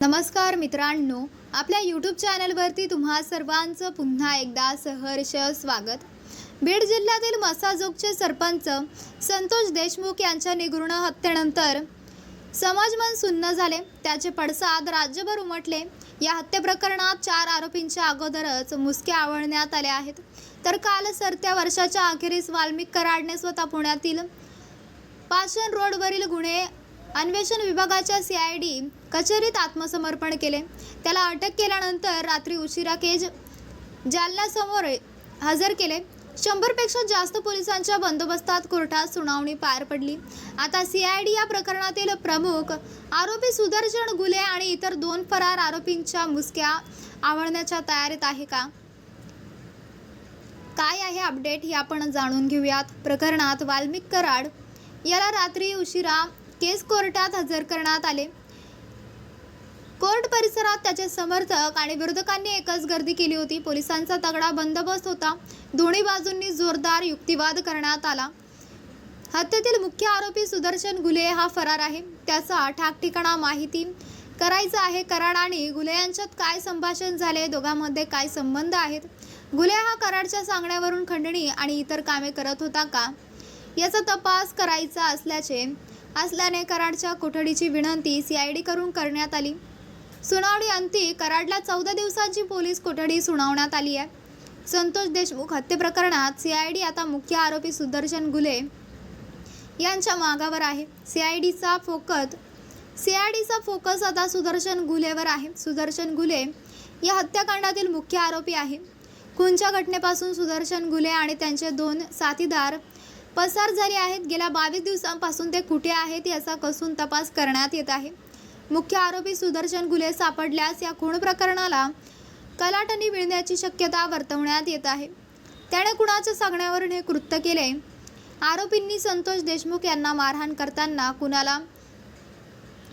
नमस्कार मित्रांनो आपल्या यूट्यूब चॅनलवरती तुम्हा सर्वांचं पुन्हा एकदा सहर्ष स्वागत. बीड जिल्ह्यातील मसाजोगचे सरपंच संतोष देशमुख यांच्या निगृण हत्येनंतर समाजमन सुन्न झाले. त्याचे पडसाद राज्यभर उमटले. या हत्येप्रकरणात चार आरोपींच्या अगोदरच मुसके आवळण्यात आले आहेत. तर काल सरत्या वर्षाच्या अखेरीस वाल्मिक कराडने स्वतः पुण्यातील पाषण रोडवरील गुन्हे अन्वेषण विभागाच्या सी आय डी कचेरीत आत्मसमर्पण केले. त्याला अटक केल्यानंतर रात्री उशिरा केज जालन्यासमोर हजर केले. शंभरपेक्षा जास्त पोलिसांच्या बंदोबस्तात कोर्टात सुनावणी पार पडली. आता सीआयडी या प्रकरणातील प्रमुख आरोपी सुदर्शन गुले आणि इतर दोन फरार आरोपींच्या मुसक्या आवळण्याच्या तयारीत आहे का? काय आहे अपडेट हे आपण जाणून घेऊयात. प्रकरणात वाल्मिक कराड याला रात्री उशिरा केस कोर्टात हजर करण्यात आले. कोर्ट परिसरात त्याचे समर्थक आणि विरोधकांनी एकच गर्दी केली होती. पोलिसांचा तगडा बंदोबस्त होता. दोन्ही बाजूंनी जोरदार युक्तिवाद करण्यात आला. हत्येतील मुख्य आरोपी सुदर्शन गुले हा फरार आहे. त्याचा ठाकठिकाणा माहिती करायचं आहे. कराड आणि गुले यांच्यात काय संभाषण झाले? दोघांमध्ये काय संबंध आहेत? गुले हा कराडच्या सांगण्यावरून खंडणी आणि इतर कामे करत होता का? याचा तपास करायचा असल्याचे असल्याने कराडच्या कोठडीची विनंती सीआयडी करून करण्यात आली. सुनावणी अंती कराडला चौदा दिवसांची पोलीस कोठडी सुनावण्यात आली आहे. संतोष देशमुख हत्यप्रकरणात सी आय सीआयडी आता मुख्य आरोपी सुदर्शन गुले यांच्या मागावर आहे. सीआयडीचा फोकस सीआयडीचा फोकस आता सुदर्शन गुलेवर आहे. सुदर्शन गुले या हत्याकांडातील मुख्य आरोपी आहे. खूनच्या घटनेपासून सुदर्शन गुले आणि त्यांचे दोन साथीदार पसार झाले आहेत. गेल्या बावीस दिवसांपासून ते कुठे आहेत याचा कसून तपास करण्यात येत आहे. मुख्य आरोपी सुदर्शन गुले सापडल्यास या खून प्रकरणाला कलाटणी मिळण्याची शक्यता वर्तवण्यात येत आहे. त्याने कुणाच्या सांगण्यावरून हे कृत्य केले? आरोपींनी संतोष देशमुख यांना मारहाण करताना कुणाला?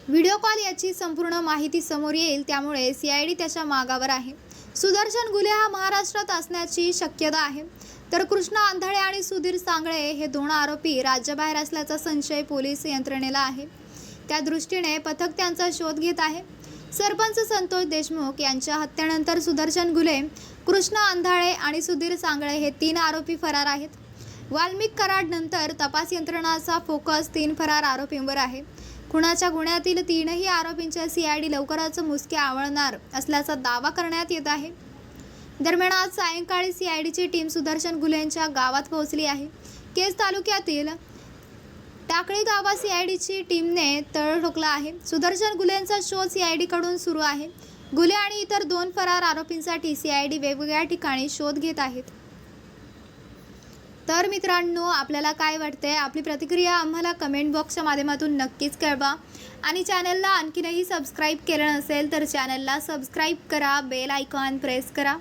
व्हिडिओ कॉल याची संपूर्ण माहिती समोर येईल त्यामुळे सीआयडी त्याच्या मागावर आहे. सुदर्शन गुले हा महाराष्ट्रात असण्याची शक्यता आहे. तर कृष्णा आंधळे आणि सुधीर सांगळे हे दोन आरोपी राज्याबाहेर असल्याचा संशय पोलीस यंत्रणेला आहे. त्या दृष्टीने पथक त्यांचा शोध घेत आहे. सरपंच संतोष देशमुख यांच्या हत्येनंतर सुदर्शन गुले कृष्णा अंधाळे आणि सुधीर सांगळे हे तीन आरोपी फरार आहेत. वाल्मिक कराड नंतर तपास यंत्रणाचा फोकस तीन फरार आरोपींवर आहे. खुनाच्या गुन्ह्यातील तीनही आरोपींच्या सीआयडी लवकरच मुसके आवळणार असल्याचा दावा करण्यात येत आहे. दरम्यान आज सायंकाळी सीआयडीची टीम सुदर्शन गुलेंच्या गावात पोहोचली आहे. केज तालुक्यातील टाकळी गावा सी आय डीची टीमने तळ ठोकला आहे. सुदर्शन गुलेंचा शोध सी आय डीकडून सुरू आहे. गुले आणि इतर दोन फरार आरोपींसाठी सी आय डी वेगवेगळ्या ठिकाणी शोध घेत आहेत. तर मित्रांनो आपल्याला काय वाटतंय? आपली प्रतिक्रिया आम्हाला कमेंट बॉक्सच्या माध्यमातून नक्कीच कळवा. आणि चॅनलला आणखीनही सबस्क्राईब केलं नसेल तर चॅनलला सबस्क्राईब करा बेल आयकॉन प्रेस करा.